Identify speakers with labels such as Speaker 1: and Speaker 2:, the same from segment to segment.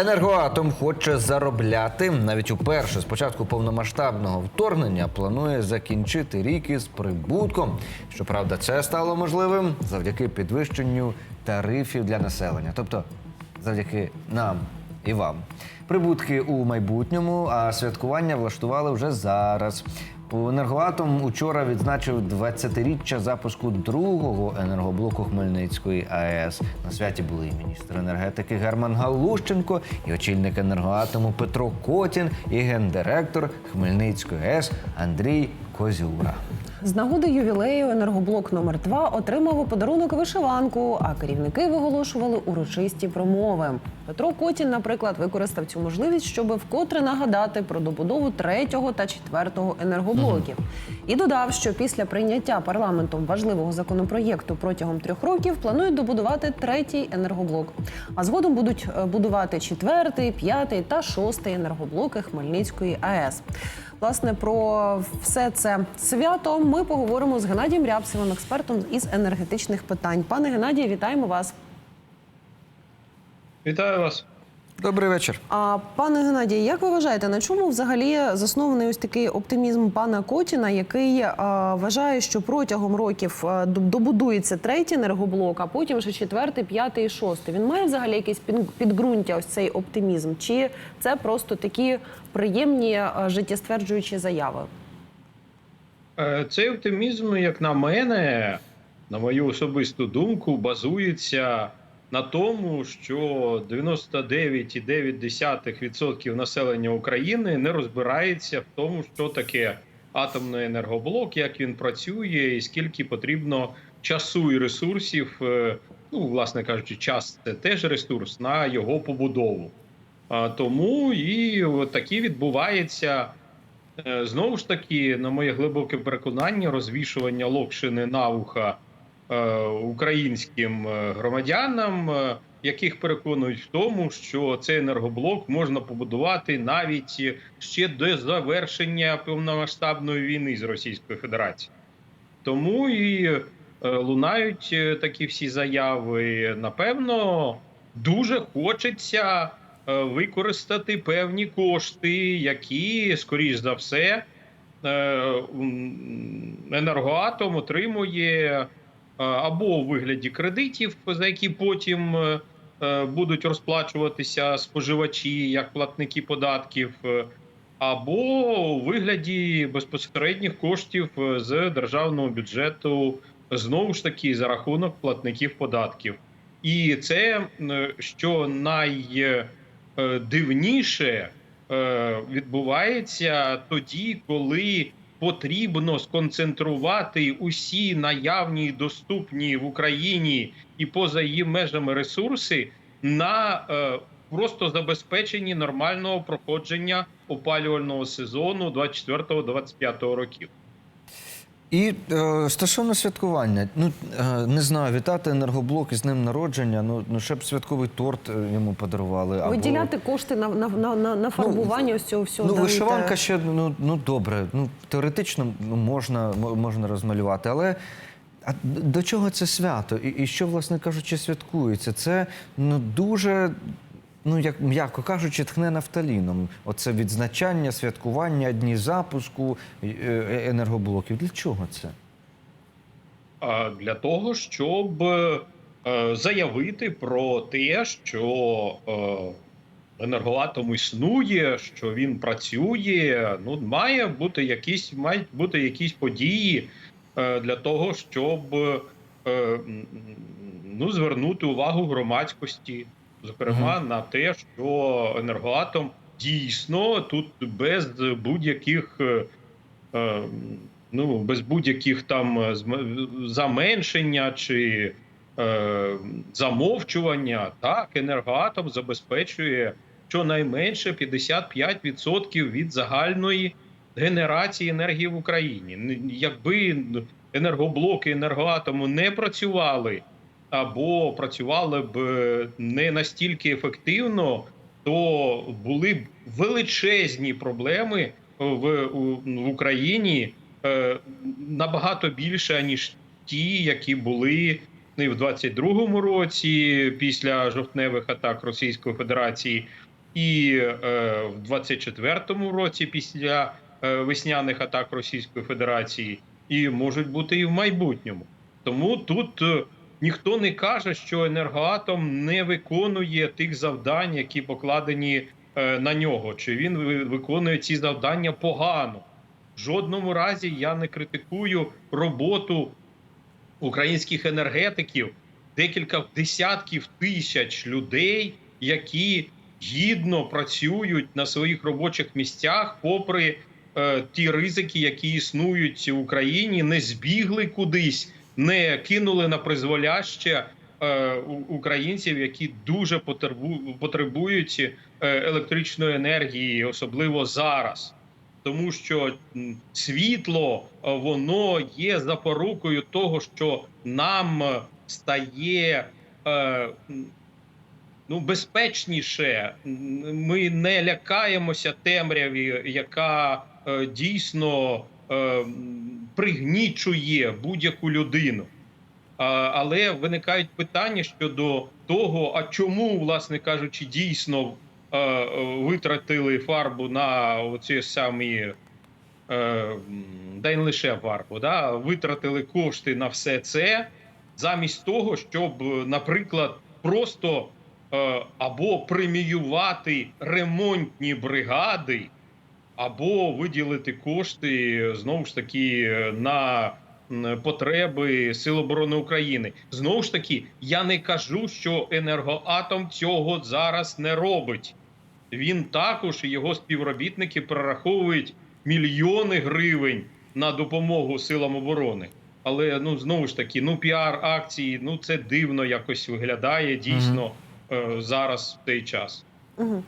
Speaker 1: Енергоатом хоче заробляти навіть уперше з початку повномасштабного вторгнення планує закінчити рік із прибутком. Щоправда, це стало можливим завдяки підвищенню тарифів для населення, тобто завдяки нам і вам. Прибутки у майбутньому, а святкування влаштували вже зараз. Енергоатом учора відзначив 20-річчя запуску другого енергоблоку Хмельницької АЕС. На святі були і міністр енергетики Герман Галущенко, і очільник енергоатому Петро Котін, і гендиректор Хмельницької АЕС Андрій Козюра.
Speaker 2: З нагоди ювілею енергоблок номер 2 отримав у подарунок вишиванку, а керівники виголошували урочисті промови. Петро Котін, наприклад, використав цю можливість, щоб вкотре нагадати про добудову третього та четвертого енергоблоків. І додав, що після прийняття парламентом важливого законопроєкту протягом трьох років планують добудувати третій енергоблок. А згодом будуть е, будувати четвертий, п'ятий та шостий енергоблоки Хмельницької АЕС. Власне, про все це свято ми поговоримо з Геннадієм Рябцевим, експертом із енергетичних питань. Пане Геннадію, вітаємо вас.
Speaker 3: Вітаю вас.
Speaker 1: Добрий вечір.
Speaker 2: А пане Геннадію, як ви вважаєте, на чому взагалі заснований ось такий оптимізм пана Котіна, який а, вважає, що протягом років добудується третій енергоблок, а потім вже четвертий, п'ятий і шостий? Він має взагалі якесь підґрунтя ось цей оптимізм? Чи це просто такі приємні життєстверджуючі заяви?
Speaker 3: Е, Цей оптимізм, як на мене, на мою особисту думку, базується на тому, що 99,9% населення України не розбирається в тому, що таке атомний енергоблок, як він працює, і скільки потрібно часу і ресурсів. е, Ну, власне кажучи, час це теж ресурс на його побудову. А Тому і такі відбувається Е, Знову ж таки, на моє глибоке переконання, розвішування локшини на вуха українським е, громадянам, е, яких переконують в тому, що цей енергоблок можна побудувати навіть ще до завершення повномасштабної війни з Російською Федерацією. Тому і е, лунають е, такі всі заяви. Напевно, дуже хочеться е, використати певні кошти, які, скоріш за все, е, енергоатом отримує е, або у вигляді кредитів, за які потім е, е, будуть розплачуватися споживачі як платники податків. е, або у вигляді безпосередніх коштів з державного бюджету, знову ж таки за рахунок платників податків. І це що найдивніше відбувається тоді, коли потрібно сконцентрувати усі наявні доступні в Україні і поза її межами ресурси на е, просто забезпеченні нормального проходження опалювального сезону 24-25 років.
Speaker 1: І е, стосовно святкування, ну е, не знаю, вітати енергоблок із ним народження. Ну, ну ще б святковий торт е, йому подарували. Або...
Speaker 2: Виділяти кошти на, на, на, на, на фарбування ось цього всього.
Speaker 1: Ну,
Speaker 2: даруйте.
Speaker 1: вишиванка ще ну, ну добре. Ну теоретично ну, можна, можна розмалювати, але. А до чого це свято? І, і що, власне кажучи, святкується? Це ну дуже, ну як м'яко кажучи, тхне нафталіном. Оце відзначання, святкування, дні запуску е, е, енергоблоків. Для чого це?
Speaker 3: Для того, щоб е, заявити про те, що енергоатом існує, що він працює. Ну має бути якісь мають бути якісь події для того, щоб ну, звернути увагу громадськості, зокрема на те, що енергоатом дійсно тут без будь-яких. е, е, ну, без будь-яких там заменшення чи е, замовчування, так, енергоатом забезпечує щонайменше 55% від загальної генерації енергії в Україні. Якби енергоблоки енергоатому не працювали або працювали б е, не настільки ефективно, то були б величезні проблеми в, в Україні е, набагато більше ніж ті, які були і в 22-му році після жовтневих атак Російської Федерації, і е, в 24-му році після е, весняних атак Російської Федерації, і можуть бути і в майбутньому. Тому тут е, ніхто не каже, що енергоатом не виконує тих завдань, які покладені е, на нього, чи він виконує ці завдання погано. В жодному разі я не критикую роботу українських енергетиків, декілька десятків тисяч людей, які гідно працюють на своїх робочих місцях, попри е, ті ризики, які існують в Україні, не збігли кудись, не кинули на призволяще е, українців, які дуже потребують е, електричної енергії, особливо зараз. Тому що світло е, воно є запорукою того, що нам стає е, ну, безпечніше. Ми не лякаємося темряві, яка е, дійсно е, пригнічує будь-яку людину. Але виникають питання щодо того, а чому, власне кажучи, дійсно е, витратили фарбу на оці самі, е, й не лише фарбу, да, витратили кошти на все це, замість того, щоб, наприклад, просто е, або преміювати ремонтні бригади, або виділити кошти знову ж таки на потреби Сил оборони України. Знову ж таки, я не кажу, що енергоатом цього зараз не робить. Він також і його співробітники прораховують мільйони гривень на допомогу силам оборони. Але ну знову ж таки, ну піар акції, ну це дивно якось виглядає дійсно е, зараз в цей час.
Speaker 2: Угу.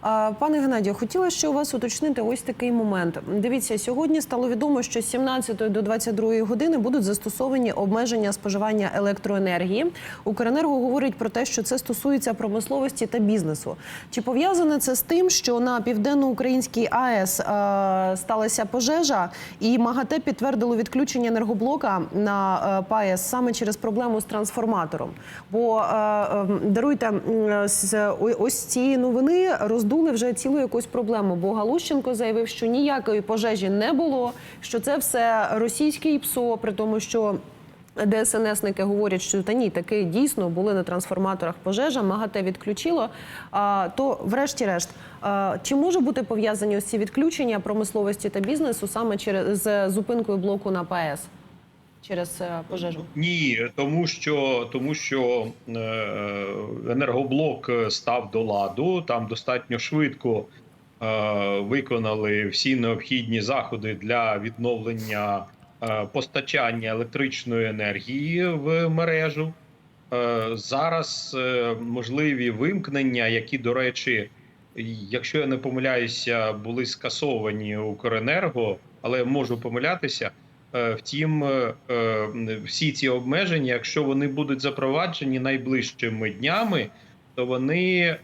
Speaker 2: А, пане Геннадію, хотіла ще у вас уточнити ось такий момент. Дивіться, сьогодні стало відомо, що з 17 до 22 години будуть застосовані обмеження споживання електроенергії. Укренерго говорить про те, що це стосується промисловості та бізнесу. Чи пов'язане це з тим, що на південноукраїнській АЕС е, сталася пожежа, і МАГАТЕ підтвердило відключення енергоблока на е, ПАЕС саме через проблему з трансформатором? Бо е, е, даруйте м, з ось цієї новини роздули вже цілу якусь проблему. Бо Галущенко заявив, що ніякої пожежі не було, що це все російське ПСО, при тому, що. ДСНСники говорять, що та ні, таки дійсно були на трансформаторах пожежа, МАГАТЕ відключило. А, то, врешті-решт, чи може бути пов'язані ось ці відключення промисловості та бізнесу саме через з зупинкою блоку на ПАЕС через е, пожежу?
Speaker 3: Ні, тому що тому що е, енергоблок став до ладу. Там достатньо швидко е, виконали всі необхідні заходи для відновлення постачання електричної енергії в мережу. Зараз можливі вимкнення, які, до речі, якщо я не помиляюся, були скасовані Укренерго, але можу помилятися. Е, Втім, е, е, всі ці обмеження, якщо вони будуть запроваджені найближчими днями, то вони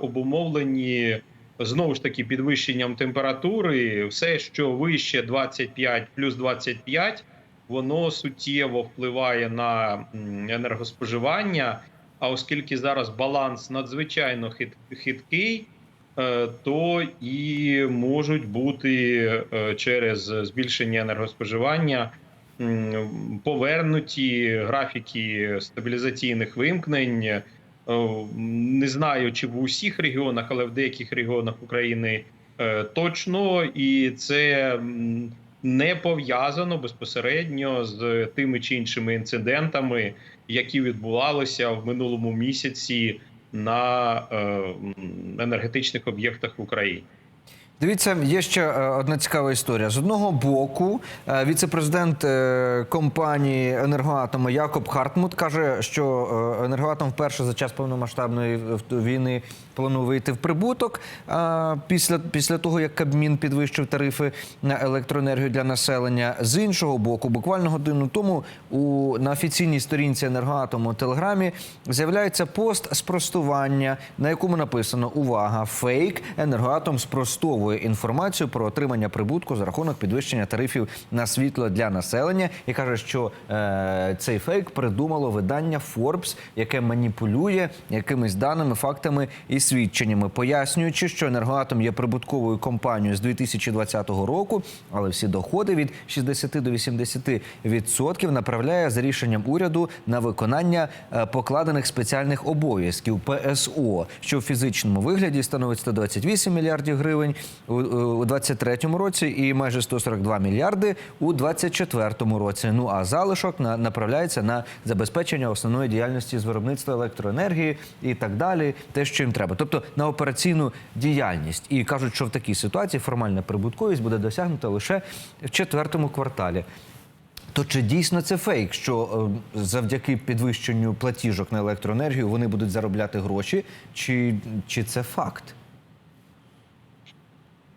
Speaker 3: обумовлені знову ж таки підвищенням температури. Все, що вище 25 плюс 25, воно суттєво впливає на енергоспоживання. А оскільки зараз баланс надзвичайно хит, хиткий, то і можуть бути е, через збільшення енергоспоживання повернуті графіки стабілізаційних вимкнень. Е, Не знаю, чи в усіх регіонах, але в деяких регіонах України е, точно, і це не пов'язано безпосередньо з тими чи іншими інцидентами, які відбувалися в минулому місяці на е, енергетичних об'єктах в Україні.
Speaker 1: Дивіться, є ще е, одна цікава історія. З одного боку, е, віце-президент е, компанії енергоатому Якоб Хартмут каже, що енергоатом вперше за час повномасштабної війни планує вийти в прибуток після, після того, як Кабмін підвищив тарифи на електроенергію для населення. З іншого боку, буквально годину тому у на офіційній сторінці енергоатому телеграмі з'являється пост спростування, на якому написано увага, фейк енергоатом спростовує приховує інформацію про отримання прибутку за рахунок підвищення тарифів на світло для населення і каже, що е, цей фейк придумало видання Forbes, яке маніпулює якимись даними, фактами і свідченнями, пояснюючи, що енергоатом є прибутковою компанією з 2020 року, але всі доходи від 60 до 80 відсотків направляє за рішенням уряду на виконання е, покладених спеціальних обов'язків ПСО, що в фізичному вигляді становить 128 мільярдів гривень у- у 2023 році і майже 142 мільярди у 2024 році. Ну а залишок на направляється на забезпечення основної діяльності з виробництва електроенергії і так далі, те, що їм треба, тобто на операційну діяльність. І кажуть, що в такій ситуації формальна прибутковість буде досягнута лише в четвертому кварталі. То чи дійсно це фейк, що е, завдяки підвищенню платіжок на електроенергію вони будуть заробляти гроші, чи, чи це факт?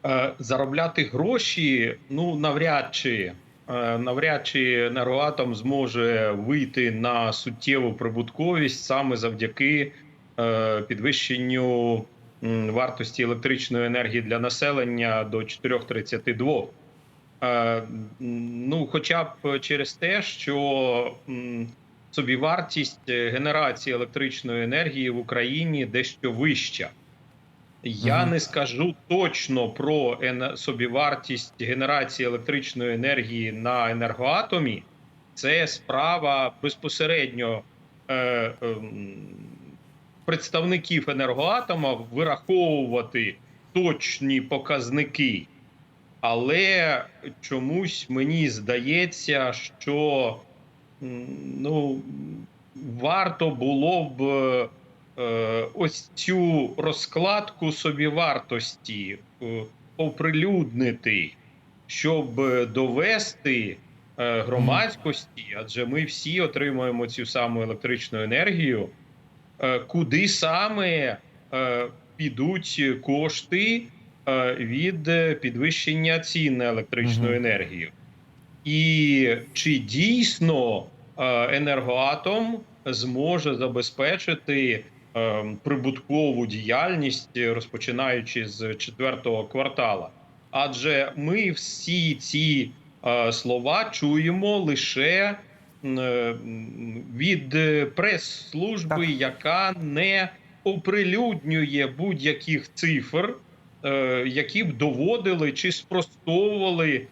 Speaker 3: Е, заробляти гроші, ну навряд чи. Е, Навряд чи енергоатом зможе вийти на суттєву прибутковість саме завдяки е, підвищенню вартості електричної енергії для населення до 4,32. Е, м, Ну, хоча б через те, що собівартість генерації електричної енергії в Україні дещо вища. Я не скажу точно про собівартість генерації електричної енергії на енергоатомі. Це справа безпосередньо е, ем, представників енергоатома вираховувати точні показники. Але чомусь мені здається, що ну, варто було б е, ось цю розкладку собівартості е, оприлюднити, щоб довести е, громадськості, адже ми всі отримуємо цю саму електричну енергію, е, куди саме е, підуть кошти е, від е, підвищення цін на електричну енергію. І чи дійсно е, енергоатом зможе забезпечити е, прибуткову діяльність, е, розпочинаючи з четвертого квартала? Адже ми всі ці е, слова чуємо лише е, від прес-служби, яка не оприлюднює будь-яких цифр, які б доводили чи спростовували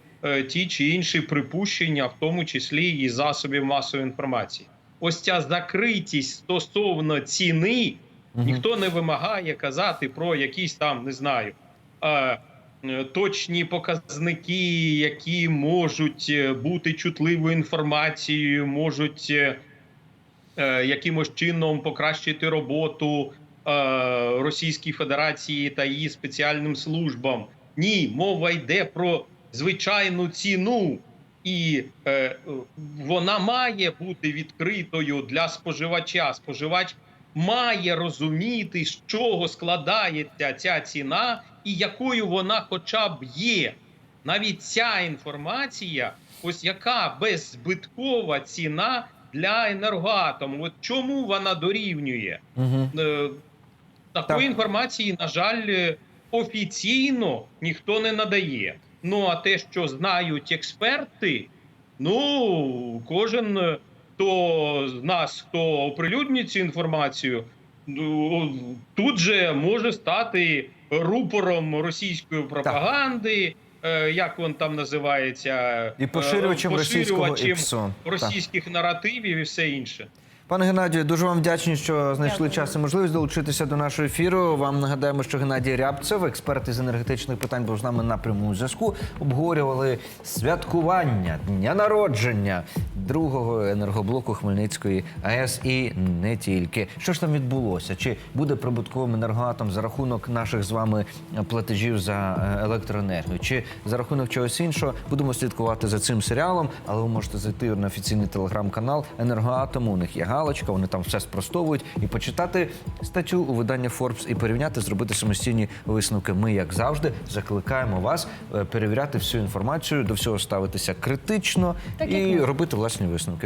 Speaker 3: ті чи інші припущення, в тому числі і засобів масової інформації. Ось ця закритість стосовно ціни, ніхто не вимагає казати про якісь там, не знаю. е, е, Точні показники, які можуть е, бути чутливою інформацією, можуть якимось чином покращити роботу Російській Федерації та її спеціальним службам. Ні, мова йде про звичайну ціну, і е, вона має бути відкритою для споживача. Споживач має розуміти, з чого складається ця ціна і якою вона хоча б є. Навіть ця інформація, ось яка беззбиткова ціна для енергоатому. От чому вона дорівнює? Е, Такої
Speaker 1: Так.
Speaker 3: інформації, на жаль, офіційно ніхто не надає. Ну а те, що знають експерти, ну кожен, е, хто з нас, хто оприлюднює цю інформацію, ну, тут же може стати рупором російської пропаганди. е, Як він там називається,
Speaker 1: І поширювачем
Speaker 3: Е,
Speaker 1: російського
Speaker 3: поширювачем
Speaker 1: ІПСО. Так.
Speaker 3: російських наративів і все інше.
Speaker 1: Пане Геннадію, дуже вам вдячні, що знайшли
Speaker 2: Дякую.
Speaker 1: час і можливість долучитися до нашого ефіру. Вам нагадаємо, що Геннадій Рябцев, експерт із енергетичних питань, був з нами на прямому зв'язку. Обговорювали святкування дня народження другого енергоблоку Хмельницької АЕС і не тільки. Що ж там відбулося? Чи буде прибутковим енергоатом за рахунок наших з вами платежів за е, електроенергію? Чи за рахунок чогось іншого? Будемо слідкувати за цим серіалом, але ви можете зайти на офіційний телеграм-канал енергоатому. У них є галочка, вони там все спростовують і почитати статтю у видання Forbes і порівняти, зробити самостійні висновки. Ми, як завжди, закликаємо вас е, перевіряти всю інформацію, до всього ставитися критично
Speaker 2: Так,
Speaker 1: і робити власні висновки.